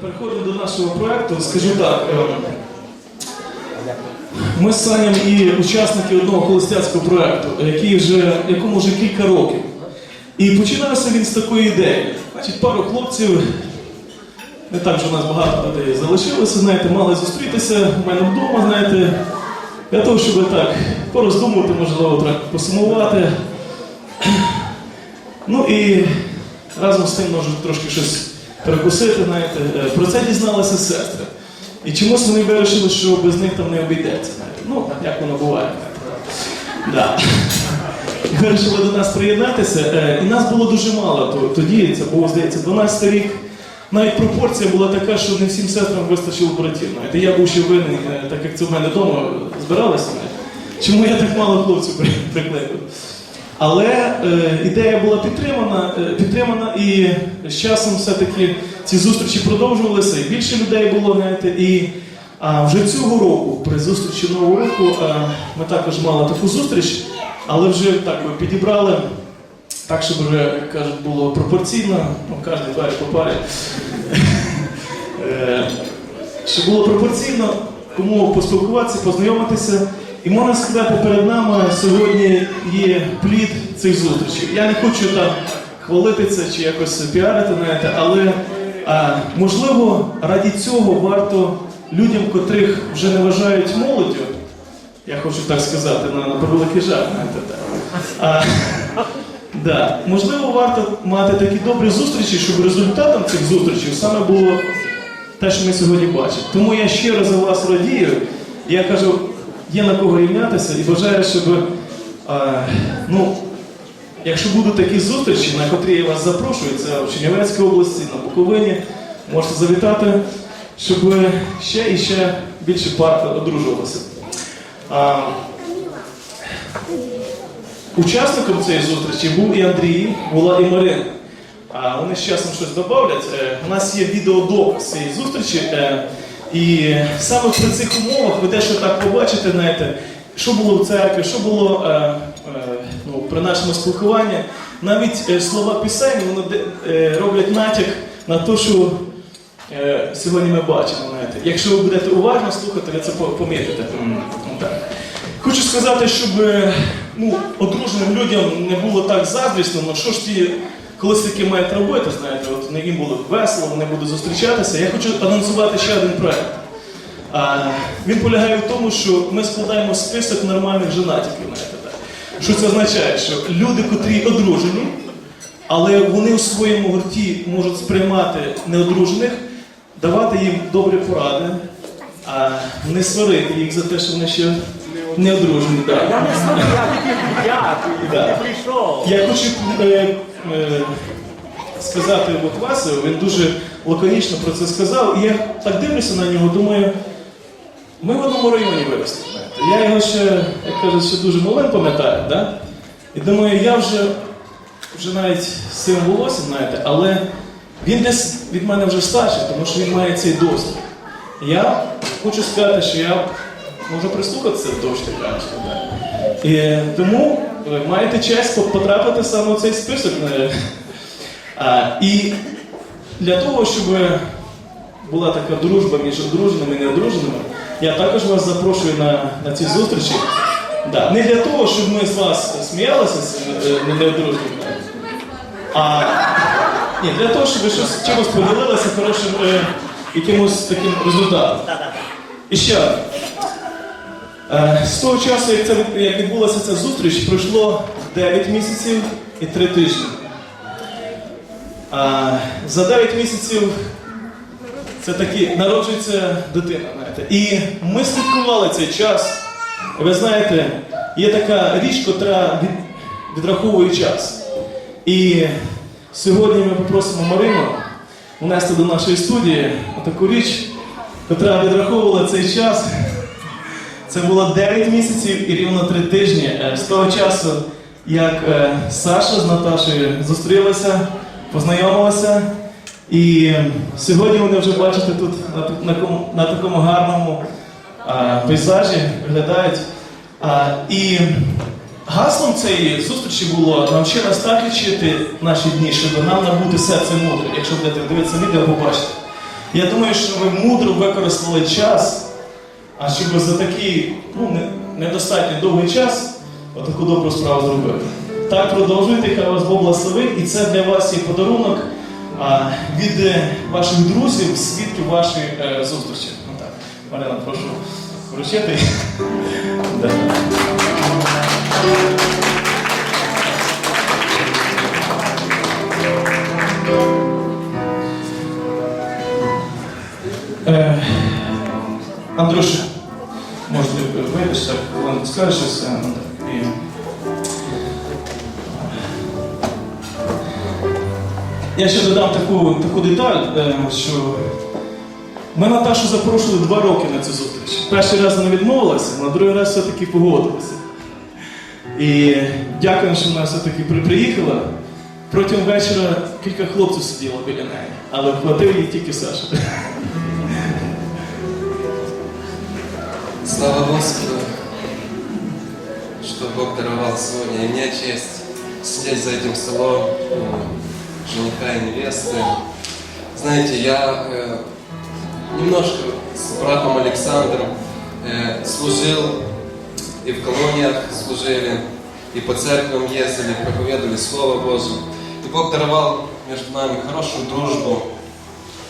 Переходимо до нашого проекту. Скажу так. ем, Ми з Саням і учасники одного холостяцького проекту, який якому вже кілька років. І починався він з такої ідеї. Значить, пару хлопців, не так вже у нас багато людей залишилося, знаєте, мали зустрітися у мене вдома, знаєте, для того, щоб так пороздумувати, можливо, трохи посумувати. Ну і разом з тим можуть трошки щось перекусити, знаєте. Е, Про це дізналися сестри. І чомусь вони вирішили, що без них там не обійдеться. Знаєте. Ну, як воно буває. Да. Вирішили до нас приєднатися. е, І нас було дуже мало тоді, це було, здається, 12 рік. Навіть пропорція була така, що не всім сестрам вистачило братів. Знаєте. Я був ще винен, так як це в мене вдома збиралися. Чому я так мало хлопців при- прикликав? Але е, ідея була підтримана, е, підтримана, і з часом все-таки ці зустрічі продовжувалися, і більше людей було, знаєте, і а, вже цього року, при зустрічі Нового року, е, ми також мали таку зустріч, але вже так би підібрали, так, щоб вже, як кажуть, було пропорційно, ну, кожен двері по парі. Е, щоб було пропорційно, кому поспілкуватися, познайомитися. І можна сказати, перед нами сьогодні є плід цих зустрічей. Я не хочу там хвалити це чи якось піарити, знаєте, але а, можливо раді цього варто людям, котрих вже не вважають молоддю, я хочу так сказати, на, на превеликий жаль, знаєте. А, да, можливо, варто мати такі добрі зустрічі, щоб результатом цих зустрічей саме було те, що ми сьогодні бачимо. Тому я щиро за вас радію. Я кажу, є на кого рівнятися і бажаю, щоб, е, ну, якщо будуть такі зустрічі, на котрі я вас запрошую, це в Чернівецькій області, на Буковині, можете завітати, щоб ще і ще більше пар одружувалося. А, Учасником цієї зустрічі був і Андрій, була і Марина. Вони з часом щось додавлять. Е, У нас є відеодоказ цієї зустрічі. І саме при цих умовах ви дещо так побачите, знаєте, що було в церкві, що було е, е, ну, при нашому спілкуванні. Навіть е, слова пісень вони е, роблять натяк на те, що е, сьогодні ми бачимо. Знаєте. Якщо ви будете уважно слухати, ви це по- помітите. Хочу сказати, щоб е, ну, одруженим людям не було так заздрісно, ну що ж ті колись таки мають робити, знаєте, от не їм було весело, вони будуть зустрічатися. Я хочу анонсувати ще один проект. А, він полягає в тому, що ми складаємо список нормальних женатиків. Знаєте, так. Що це означає? Що люди, котрі одружені, але вони у своєму гурті можуть сприймати неодружених, давати їм добрі поради, а не сварити їх за те, що вони ще не одружені. Я не знаю, я дякую, я прийшов. Я хочу е, е, сказати от він дуже лаконічно про це сказав, і я так дивлюся на нього, думаю, ми в одному районі виросли. Я його ще, як кажуть, ще дуже малим пам'ятаю, да? і думаю, я вже, вже навіть з цим волоссям, знаєте, але він десь від мене вже старший, тому що він має цей досвід. Я хочу сказати, що я можу прислухатися до да. І тому маєте честь потрапити саме в цей список. е. А, і для того, щоб була така дружба між одруженими і неодруженими, я також вас запрошую на, на ці зустрічі. Да. Не для того, щоб ми з вас сміялися з е, неодруженими, а ні, для того, щоб ви щось чимось поділилися хорошим е, якимось таким результатом. І ще. Е, З того часу, як, це, як відбулася ця зустріч, пройшло 9 місяців і 3 тижні. А, за 9 місяців це таки народжується дитина. Знаєте. І ми слідкували цей час. Ви знаєте, є така річ, котра відраховує час. І сьогодні ми попросимо Марину внести до нашої студії таку річ, котра відраховувала цей час. Це було 9 місяців і рівно 3 тижні е, з того часу, як е, Саша з Наташею зустрілися, познайомилися. І сьогодні вони вже бачите тут на, так- на, такому гарному е, пейзажі виглядають. А, і гаслом цієї зустрічі було навчи нас так лічити наші дні, щоб нам набути серце мудре. Якщо будете дивитися відео, побачите. Я думаю, що ви мудро використали час, а щоб за такий ну, недостатньо довгий час отаку добру справу зробити. Так продовжуйте, хай вас Бог благословить, і це для вас є подарунок а, від е, ваших друзів, свідків вашої е, зустрічі. Ну так, Марина, прошу вручити. Да. Ти так, скажеш щось, е, ну, так, і... Я ще додам таку, таку деталь, е, що ми Наташу запрошували два роки на цю зустріч. Перший раз вона відмовилася, на другий раз все-таки погодилася. І дякуємо, що вона все-таки приїхала. Протягом вечора кілька хлопців сиділо біля неї, але вхватив її тільки Саша. Слава Господу, Бог даровал сегодня и мне честь сидеть за этим столом э, жениха и невесты. Знаете, я э, немножко с братом Александром э, служил и в колониях служили, и по церквам ездили, проповедовали Слово Божье. И Бог даровал между нами хорошую дружбу,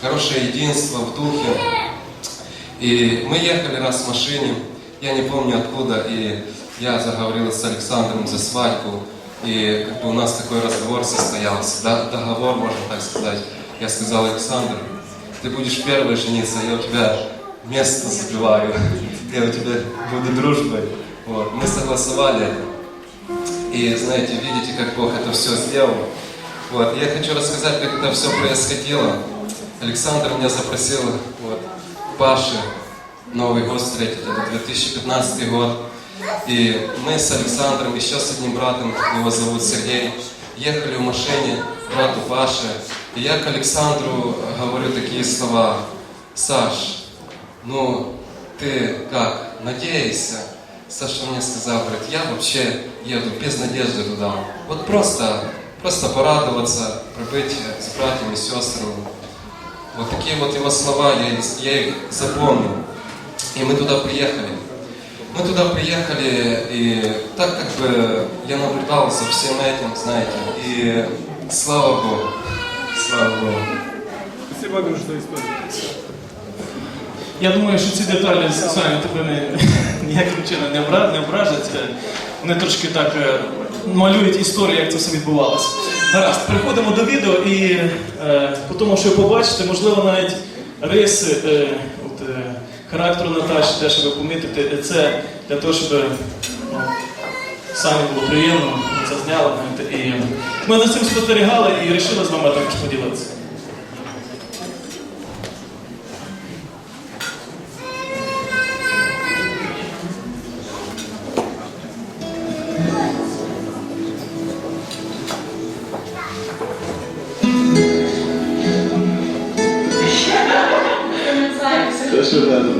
хорошее единство в духе. И мы ехали раз в машине, я не помню откуда, и я заговорил с Александром за свадьбу, и как бы у нас такой разговор состоялся, договор, можно так сказать. Я сказал, Александр, ты будешь первый жениться, я у тебя место забиваю, я у тебя буду дружбой. Вот. Мы согласовали. И знаете, видите, как Бог это все сделал. Вот. Я хочу рассказать, как это все происходило. Александр меня запросил вот, Паши Новый год встретить, это 2015 год. И мы с Александром, еще с одним братом, его зовут Сергей, ехали в машине к брату Паше. И я к Александру говорю такие слова. Саш, ну ты как, надеешься? Саша мне сказал, говорит, я вообще еду без надежды туда. Вот просто, просто порадоваться, пробыть с братьями, сестрами. Вот такие вот его слова, я, я их запомнил. И мы туда приехали. Мы туда приехали, и так как бы я наблюдал за всем этим, знаете, и слава Богу, слава Богу. Спасибо огромное, что использовали. Я думаю, що ці деталі самі тебе не, ніяким чином не, обра, не ображать. Е, Вони трошки так е, малюють історію, як це все відбувалося. Гаразд, переходимо до відео і е, по тому, що ви побачите, можливо, навіть риси е, от, е, характеру Наташі, те, що ви помітите, е, це для того, щоб ну, самі було приємно, це зняли. знаєте, І ми за цим спостерігали і вирішили з вами також поділитися. Да,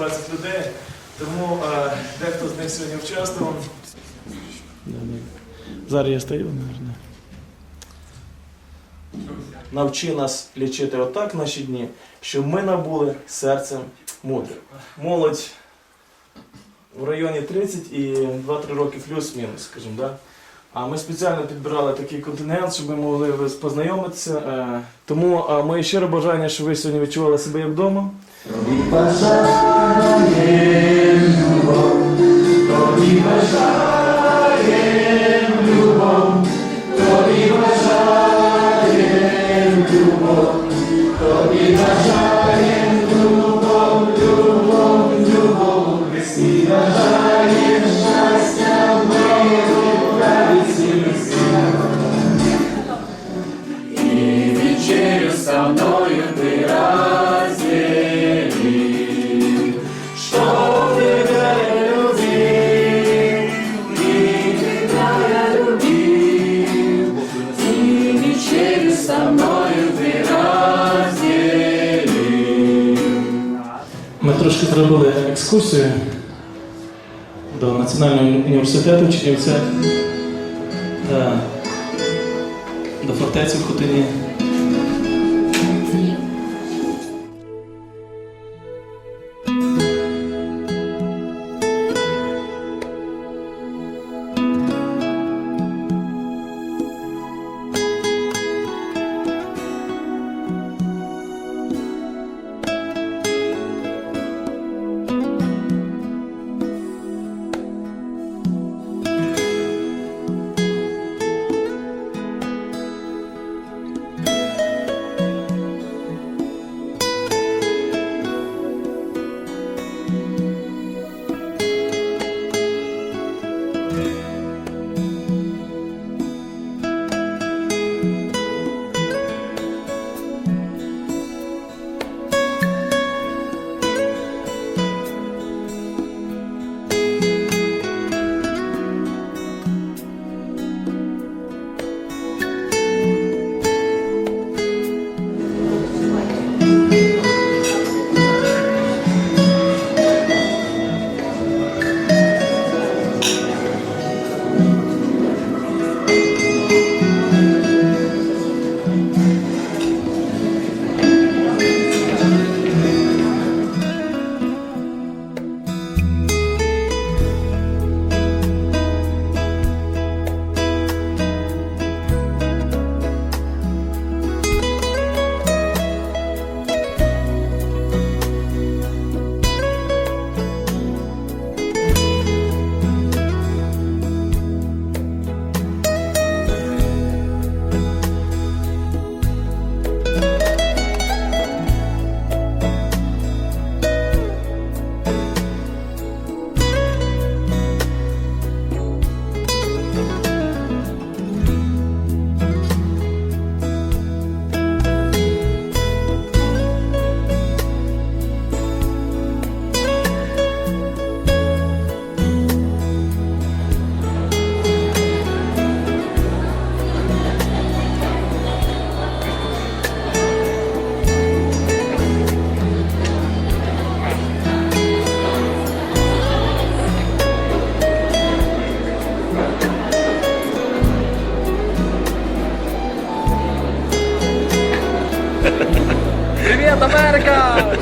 120 людей, тому е, дехто з них сьогодні участвував. Зараз я стою, мабуть. Навчи нас лічити отак наші дні, щоб ми набули серцем мудрим. Молодь в районі 30 і 2-3 роки плюс-мінус, скажімо. Да? А ми спеціально підбирали такий континент, щоб ми могли познайомитися. Е, тому е, моє щире бажання, щоб ви сьогодні відчували себе як вдома. И Національного університету Чернівця та до фортеці в Хотині.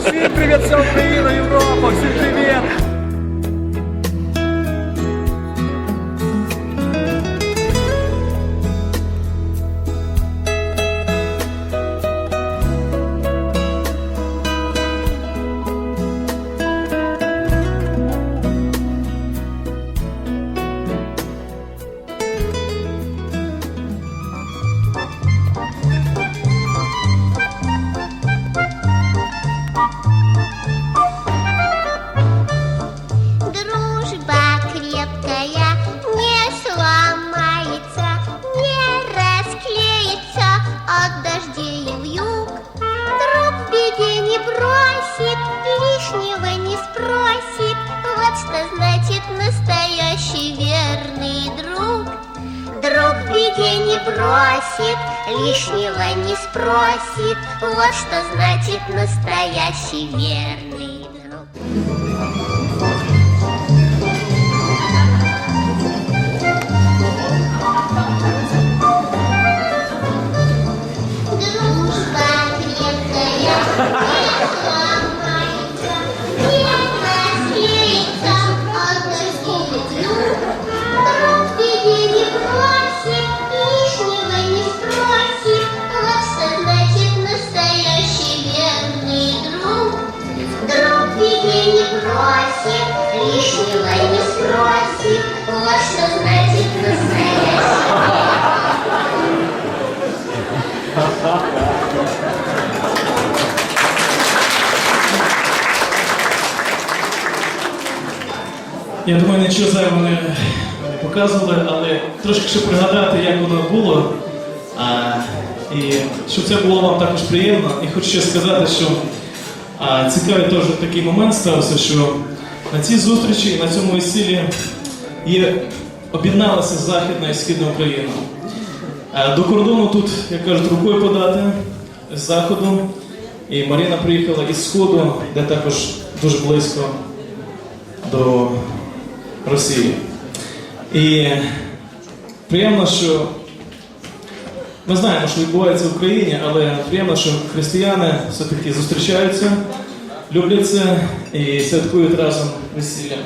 Всім привіт, вся Україна, Європа! Всім привіт! Лишнего не спросит. Вот что значит настоящий верный Я думаю, нічого зайвого не, показували, але трошки ще пригадати, як воно було. А, і щоб це було вам також приємно. І хочу ще сказати, що а, цікавий теж такий момент стався, що на цій зустрічі і на цьому весіллі є, об'єдналася Західна і Східна Україна. А, до кордону тут, як кажуть, рукою подати з заходу. І Маріна приїхала із Сходу, де також дуже близько до Росії. І приємно, що ми знаємо, що відбувається в Україні, але приємно, що християни все-таки зустрічаються, любляться і святкують разом весілля.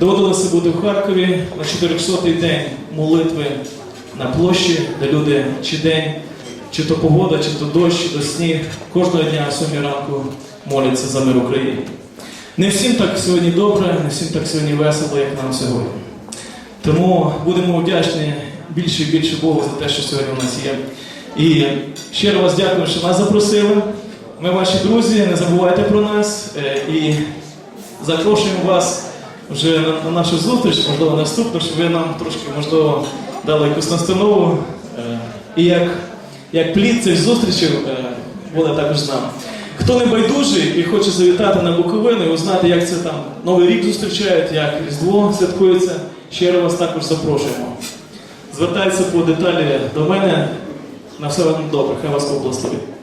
Доводилося бути в Харкові на 400-й день молитви на площі, де люди чи день, чи то погода, чи то дощ, чи то сніг, кожного дня о 7 ранку моляться за мир України. Не всім так сьогодні добре, не всім так сьогодні весело, як нам сьогодні. Тому будемо вдячні більше і більше Богу за те, що сьогодні у нас є. І щиро вас дякую, що нас запросили. Ми ваші друзі, не забувайте про нас е, і запрошуємо вас вже на, на нашу зустріч, можливо, наступну, щоб ви нам трошки, можливо, дали якусь настанову. Е, І як, як плід цих зустрічей буде також з нами. Хто не байдужий і хоче завітати на Буковину і узнати, як це там Новий рік зустрічають, як Різдво святкується, щиро вас також запрошуємо. Звертайтеся по деталі до мене. На все вам добре, хай вас Бог благословить.